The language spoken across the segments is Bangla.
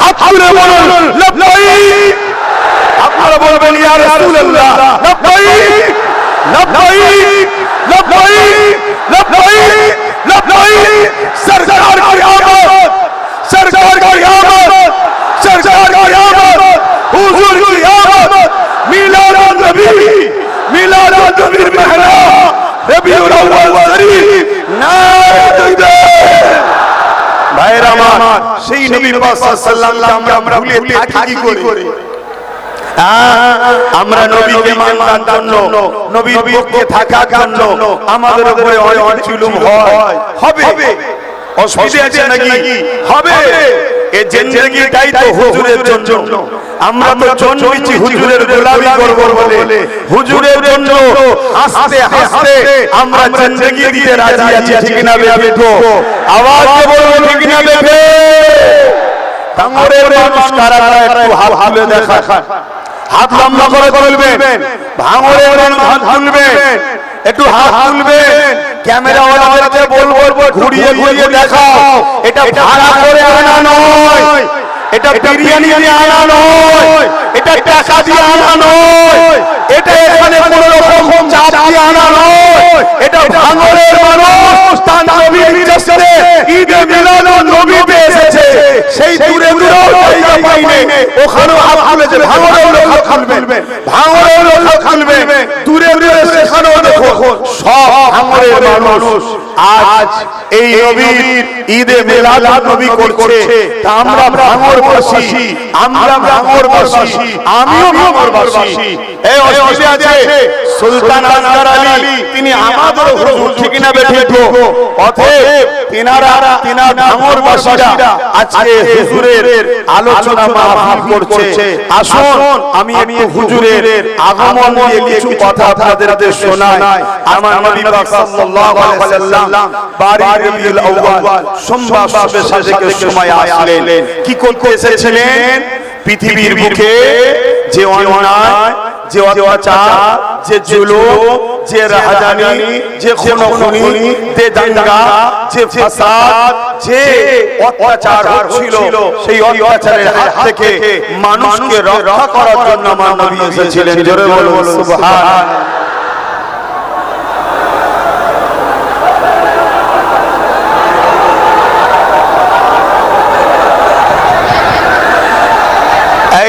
হাত তুলে বলুন লাব্বাইক আপনারা বলবেন ইয়া রাসূলুল্লাহ লাব্বাইক লাব্বাইক লাব্বাইক লাব্বাইক লাব্বাইক সরকার কি আমত সরকার কি আমত সরকার কি আমত হুজুর কি আমত মিলাদ নবী মিলাদ নবীর মেহরা রবিউল আউয়াল শরীফ নারে তাকবীর ভাইরা আমার সেই নবী পাক সাল্লাল্লাহু আমরা আমরা ভুলে থাকি কি করে আমরা নবীকে মানার জন্য নবীর পক্ষে থাকার জন্য আমাদের উপরে অনেক জুলুম হয় হবে অসুবিধা আছে নাকি হবে এ জিন্দেগিটাই তো হুজুরের জন্য। আমরা তো জন্মেছি হুজুরের গোলামি করব বলে। হুজুরের জন্য আস্তে আস্তে আমরা জিন্দেগি দিতে রাজি আছি ঠিক না বেঠো? আওয়াজ বলব ঠিক না বেঠে? ভাঙরের মানুষ কারা কারা একটু হাত তুলে দেখা হাত লম্বা করে তুলবেন। ভাঙড়ে হাত তুলবেন। একটু হাত তুলবেন। ক্যামেরা ওয়ালাদেরকে বলব ঘুরিয়ে ঘুরিয়ে দেখাও। এটা ভাড়া করে আনা নয়। এটা বিরিয়ানি দিয়ে আনা নয়। এটা টাকা দিয়ে আনা নয়। এটা এখানে কোনো রকম চাপ দিয়ে আনা নয়। এটা ভাঙরের মানুষ তার নবীর নির্দেশে ঈদে মিলাদ নবীতে এসেছে। সেই দূরে দূরে জায়গা পাইনি। ওখানেও হাত খুলেছে ভাঙরেও লোক হাত খুলবেন ভাঙরেও লোক খুলবে দূরে দূরে সেখানেও দেখো সব ভাঙরের মানুষ। আজ এই নবীর ঈদে মিলাদ নবী করছে। তা আমরা ভাঙরবাসী আমরা ভাঙরবাসী আমিও ভাঙরবাসী এই অসুবিধা আছে। সুলতান আসগার আলী তিনি আমাদের হুজুর ঠিক না বেঠিক অতএব তিনারা তিনার ভাঙরবাসীরা আজকে হুজুরের আলোচনা মাহফিল করছে। আসুন আমি আমি হুজুরের আগমন নিয়ে কিছু কথা আপনাদের শোনাই। আমার নবী পাক সাল্লাল্লাহু আলাইহি ওয়াসাল্লাম পৃথিবীর যে অন্যায়, যে অত্যাচার, যে যে যে খুনোখুনি, যে দাঙ্গা, যে ফাসাদ, যে অত্যাচার হচ্ছিল, সেই অত্যাচারের হাত থেকে মানুষকে রক্ষা করার জন্য আমার নবী এসেছিলেন। জোরে বলুন, সুবহান।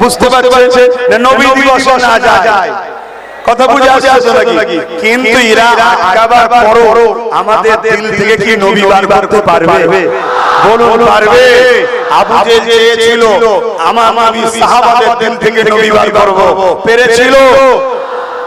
বুঝতে পারছে না নবী দিবস না যায়। কথা বুঝে আসে নাকি? কিন্তু ইরা আটকাবার পর আমাদের দিল থেকে কি নবী বার করতে পারবে? বলুন পারবে। আবু যে চেয়েছিল আমার আমি সাহাবাদের দিল থেকে নবী বার করব? পেরেছিল।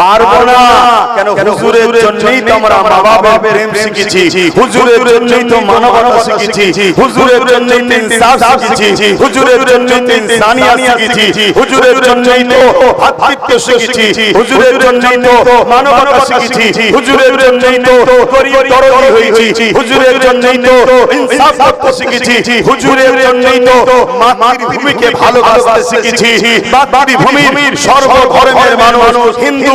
পারব না। কেন হুজুরের জন্যই তো আমরা মা বাবার প্রেম শিখেছি। হুজুরের জন্যই তো মানবতা শিখেছি। হুজুরের জন্যই তো ইনসাফ শিখেছি। হুজুরের জন্যই তো ইনসানিয়াত শিখেছি। হুজুরের জন্যই তো শিখেছি। হুজুরের জন্যই তো মানবতা শিখেছি। হুজুরের জন্যই তো গরিব দরদি হয়েছি। হুজুরের জন্যই তো ইনসাফ করতে শিখেছি। হুজুরের জন্যই তো মাতৃভূমিকে ভালোবাসতে শিখেছি। মাতৃভূমির সর্ব ধর্মের মানুষ হিন্দু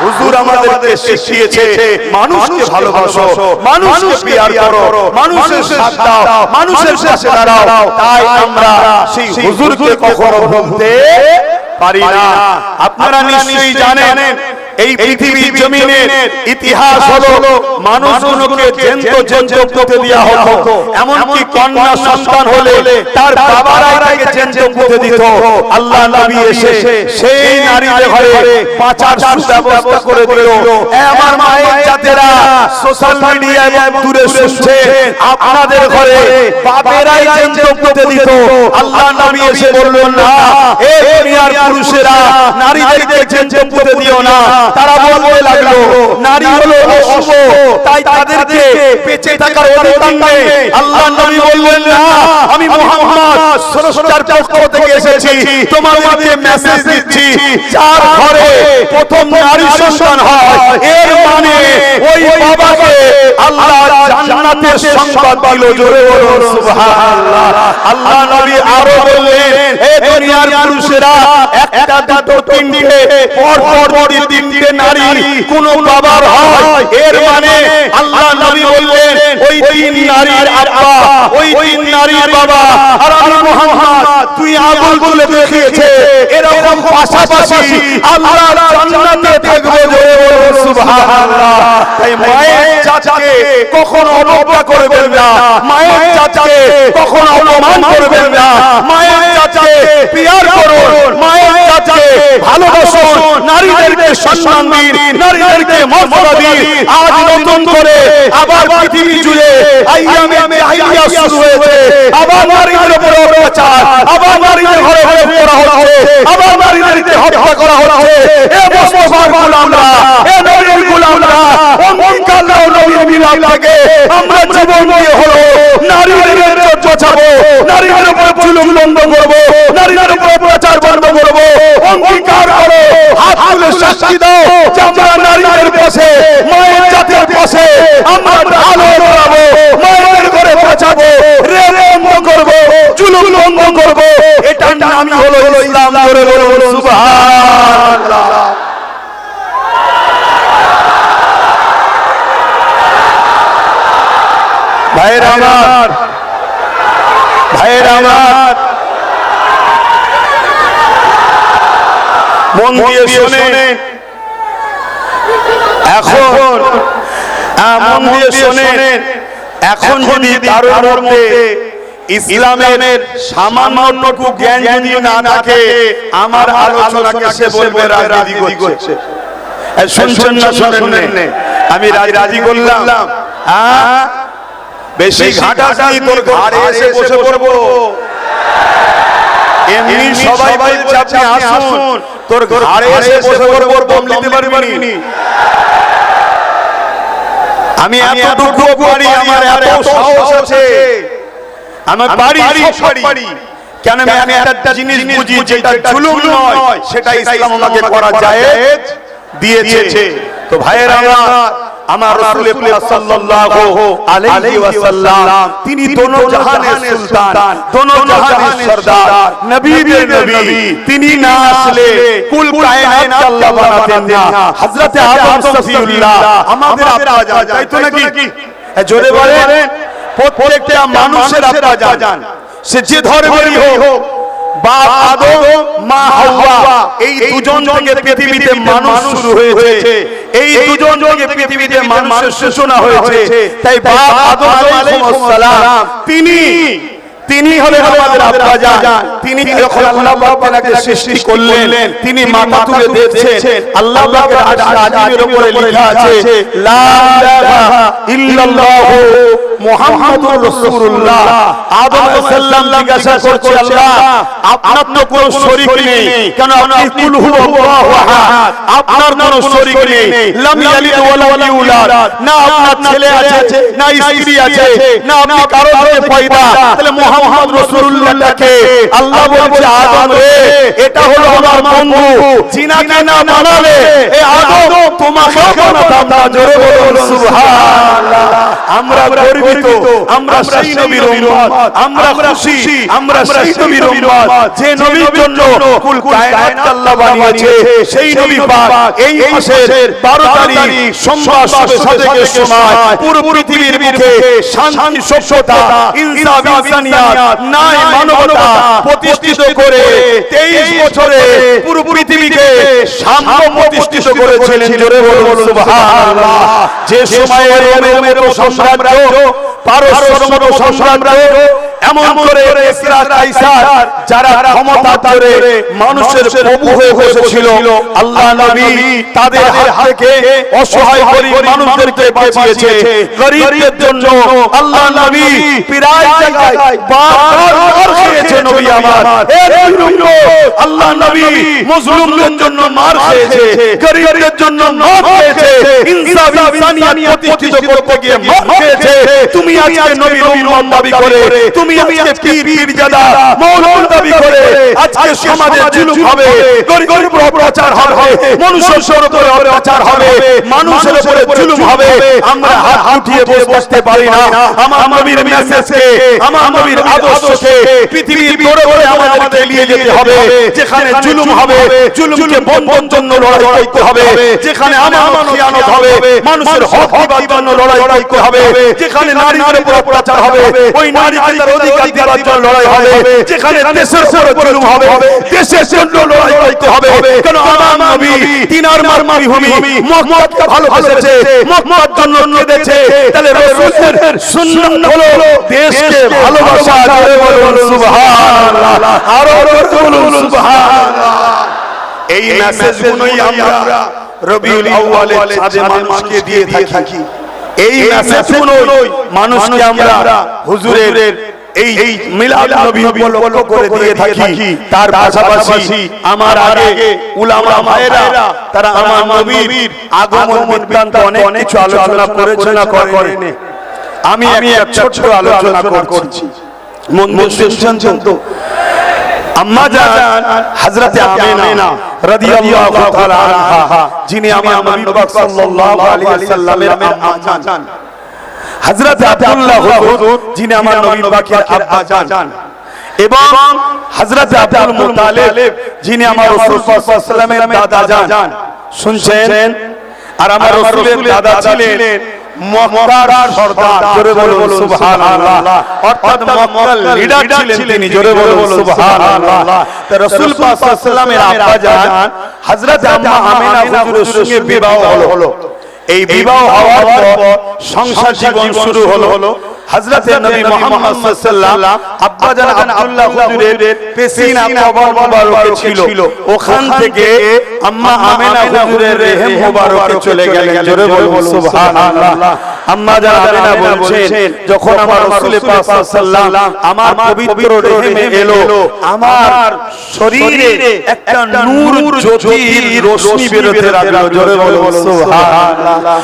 হুজুর আমাদেরকে শিখিয়েছে মানুষকে ভালোবাসো মানুষকে পিয়ার করো মানুষের সাথ দাও মানুষের সাথে দাঁড়াও তাই আমরা সেই হুজুরকে কখনো ভুলতে পারি না। আপনারা নিশ্চয়ই জানেন এই পৃথিবীর জমিনের ইতিহাস হলো মানুষগুলোকে জেন্ত জেন্ত পুঁতে দেওয়া হতো। এমনকি কন্যা সন্তান হলে তার বাবারাই তাকে জেন্ত পুঁতে দিত। আল্লাহ নবী এসে সেই নারীদের ঘরে পাচার সুব্যবস্থা করে দিল। আমার মায়ের জাতেরা সোশ্যাল মিডিয়া এবং দূরে শুনছে আপনাদের ঘরে বাপেরাই জেন্ত পুঁতে দিত। আল্লাহ নবী এসে বললেন, না, এ দুনিয়ার পুরুষেরা নারীদেরকে জেন্ত পুঁতে দিও না। তারা বলতে লাগল নারী হলো অশুভ তাই তাদেরকে বেঁচে থাকার অধিকার নেই। আল্লাহ নবী বললেন না আমি মুহাম্মদ সরসরার পক্ষ থেকে এসেছি। তোমার মধ্যে মেসেজ দিচ্ছি যার ঘরে প্রথম নারী সন্তান হয়। এর মানে ওই বাবাকে আল্লাহ জান্নাতের সংবাদ দিল জোরে বলুন সুবহানাল্লাহ। আল্লাহ নবী আরও বললেন হে দুনিয়ার পুরুষেরা একটা দুটো তিনটে পর পর তিনটে নারী কোন বাবার হয় এর মানে আল্লাহ নবী বললেন ওই তিন নারীর আব্বা ওই তিন নারীর বাবা আর আমি মুহাম্মদ তুই আগুন বলে দেখিয়েছে এরকম পাশাপাশি আল্লাহ জান্নাতে থাকবে জোরে বলুন সুবহানাল্লাহ। তাই মায়ের চাচাকে কখনো অবজ্ঞা করবেন না। মায়ের চাচাকে কখনো অপমান করবেন না। মায়ের চাচাকে পিয়ার করুন। মায়ের চাচাকে ভালোবাসুন। নারীদেরকে সম্মান দিন। নারীদেরকে মর্যাদা দিন। আজ নতুন করে আবার পৃথিবী জুড়ে আইয়ামে জাহিলিয়া শুরু হয়েছে। আবার নারীদের উপর অত্যাচার। আবার নারীদের ঘরে ঘরে করা হচ্ছে। আবার নারীদেরকে হত্যা করা হচ্ছে। এ মুসলমান গোলামরা এ নবীর গোলামরা অঙ্গীকার নাও মিলাদ থেকে আমরা জীবন দিয়ে হলো। নারীদের বাঁচাবো নারীদের উপর জুলুম বন্ধ করব। নারীদের উপর অত্যাচার বন্ধ করব। অঙ্গীকার করো হাত তুলে সাক্ষী দাও। যে আমরা নারীদের পাশে মায়ের জাতির পাশে আমরা ভালো করাবো মায়ের করে বাঁচাবো রেল বন্ধ করব। জুলুম বন্ধ করব। এটার নামই হলো ইসলাম করে বলব সুবহানাল্লাহ ভাইয়ের আমার। ভাইয়ের আমার। মন দিয়ে শোনেন এখন মন দিয়ে এখন যদি কারোর মধ্যে ইসলামের সামান্যটুকু জ্ঞান যদি না থাকে আমার আলোচনাকে সে বলবে রাজনীতি করছে। শুনছেন না শুনেন আমি রাজি রাজি করলাম। হ্যাঁ বেশি ঘাটাঘাটি তোর ঘাড়ে এসে বসে পড়ব। এমনি সবাই বলছে আপনি আসুন। তোর ঘাড়ে এসে বসে পড়ব দম নিতে পারবি আমি এতটুকু পারি আমার এত সাহস আছে। আমার বাড়ি সব পারি। কেন আমি একটা জিনিস বুঝি যেটা জুলুম নয় সেটা ইসলাম আমাকে করা যায় দিয়েছে। তো ভাইয়েরা আমার আমার রাসূল পাক সাল্লাল্লাহু আলাইহি ওয়াসাল্লাম তিনি দোনো জাহানের সুলতান দোনো জাহানের সরদার নবীদের নবী তিনি না আসলে কুল কায়নাত আল্লাহ বানাতেন না। হযরতে আদম সফিউল্লাহ আমাদের আব্বা জান তাই তো নাকি? এ জোরে বলেন। প্রত্যেকটা মানুষের আব্বা জান সে যে ধর্মেরই হোক বাপ আদম মা হাওয়া। এই দুজন থেকে পৃথিবীতে মানুষ শুরু হয়েছে। এই দুজন থেকে পৃথিবীতে মানুষের সূচনা হয়েছে। তাই বাপ আদম আলাইহিস সালাম। তিনি তিনি হলেন আমাদের আব্বা জান তিনি যখন আল্লাহ পাক তাকে সৃষ্টি করলেন তিনি মাথা তুলে দেখছেন। আল্লাহ পাকের আরশ উপরে লেখা আছে লা ইলাহা ইল্লাল্লাহু মুহাম্মাদুর রাসূলুল্লাহ। আদম আলাইহিস সালাম জিজ্ঞাসা করছে আল্লাহ আপনার তো কোনো শরীক নেই কেন আপনি কুল হুয়াল্লাহু আহাদ আপনার কোনো শরীক নেই। লাম ইয়ালিদ ওয়া লাম ইউলাদ। না আপনার ছেলে আছে না স্ত্রী আছে না আপনি কারও থেকে পয়দা। তাহলে মুহাম্মদ রাসূলুল্লাহকে আল্লাহ বলছে আদম রে এটা হলো আমার বন্ধু। জিনাকে না এই আদম তোমাকে জোরে বলুন সুবহানাল্লাহ। আমরা গর্বিত। আমরা সেই নবীর উম্মত। আমরা খুশি। আমরা সেই নবীর উম্মত। যে নবীর জন্য কুল কায়নাত আল্লাহ বানিয়েছে সেই নবী পাক এই মাসের 12 তারিখ সোমবার শুভে পুরো পৃথিবীর বুকে শান্তি সভ্যতা ইনসাফ ইনসানিয়াত ন্যায় মানবতা প্রতিষ্ঠিত করে 23 বছরে পুরো পৃথিবীকে সাম্য প্রতিষ্ঠিত করেছিলেন জোরে বলুন সুবহানাল্লাহ। যে সময়ে রোমের সম্রাজ্য পারস্য সম্রাজ্য এমন করে যারা ক্ষমতা ধরে মানুষের প্রভু হয়ে বসেছিল আল্লাহ নবী তাদের হাত থেকে অসহায় গরিব মানুষদেরকে বাঁচিয়েছে। গরিবদের জন্য আল্লাহ নবী প্রায় জায়গায় বারবার খেয়েছে নবী আমার। আল্লাহ নবী মুসলিমদের জন্য মার খেয়েছে। গরিবদের জন্য মার খেয়েছে। ইনসাফ ইনসানিয়াত প্রতিষ্ঠিত করতে গিয়ে মার খেয়েছে। তুমি আজকে নবীর উম্মত দাবি করে তুমি আজকে পীর জাদা দাবি করে আজকে সমাজে জুলুম হবে উপর অত্যাচার হবে মানুষের উপরে অত্যাচার হবে মানুষের উপরে জুলুম হবে আমরা হাত উঠিয়ে বসে বসতে পারি না আমার নবীর মেসেজকে আমার নবীর আদর্শকে পৃথিবীর দৌড়ে দৌড়ে আমাদেরকে নিয়ে যেতে হবে যেখানে জুলুম হবে জুলুমকে বন্ধন জন্য লড়াই করতে হবে যেখানে আমার খিয়ানত হবে মানুষের হক জন্য লড়াই করতে হবে যেখানে নারীদের উপর অত্যাচার হবে। ওই নারীকে তার অধিকার দেওয়ার জন্য লড়াই হবে। যেখানে দেশের উপর জুলুম হবে দেশের জন্য লড়াই করতে হবে। কেন আমার নবী তিনার মার মারি ভূমি মহম্মদকে ভালোবেসেছে। মহম্মদ জন্য কেঁদেছে তাহলে রাসূলের সুন্নাত হলো দেশকে ভালোবাসা। জোরে বলুন সুবহানাল্লাহ। আরও বলুন সুবহানাল্লাহ। এই মেসেজগুলোই আমরা রবিউল আউয়ালে চাঁদে মানুষকে দিয়ে থাকি। এই মেসেজগুলোই মানুষকে আমরা হুজুরের এই মিলাদ নবী উপলক্ষ করে দিয়ে থাকি। তার পাশাপাশি আমার আগে উলামা মায়েরা তারা আমার নবীর আগমন বৃত্তান্ত অনেক কিছু আলোচনা করেছে না করেনি। আমি আমি এক ছোট্ট আলোচনা করছি। মন মন শুনছেন তো আম্মা জান হযরতে আমিনা রাদিয়াল্লাহু তাআলা আনহা যিনি আমার নবী সাল্লাল্লাহু আলাইহি ওয়াসাল্লামের আম্মা জান। হযরত আব্দুল্লাহ হুজুর যিনি আমার নবী পাকের আব্বা জান এবং হযরত আব্দুল মুতালিব যিনি আমার রাসূল সাল্লাল্লাহু আলাইহি দাদা জান। শুনছেন? আর আমার রাসূলের দাদা ছিলেন মক্কার সর্দার। জোরে বলুন সুবহানাল্লাহ। অর্থাৎ মক্কার লিডার ছিলেন তিনি। জোরে বলুন সুবহানাল্লাহ। তো রাসূল পাক সাল্লাল্লাহু আলাইহি ওয়াসাল্লামের আব্বা জান হযরত আম্মা আমিনা হুজুরের সঙ্গে বিবাহ হলো। এই বিবাহ হওয়ার পর সংসার জীবন শুরু হলো হযরতে নবী মুহাম্মদ সাল্লাল্লাহু আব্বা জান আব্দুল্লাহ হুজুরের পেশিনা কবর মুবারকে ছিল। ওখান থেকে আম্মা আমিনা হুজুরের রেহেম মুবারকে চলে গেলেন। জোরে বলুন সুবহানাল্লাহ। আম্মা জান বলছেন যখন আমার রাসূল পাক সাল্লাল্লাহু আমার পবিত্র রেহেমে এলো আমার শরীরে একটা নূর জ্যোতির রশ্মি বেরোতে লাগল জোরে বলো সুবহানাল্লাহ।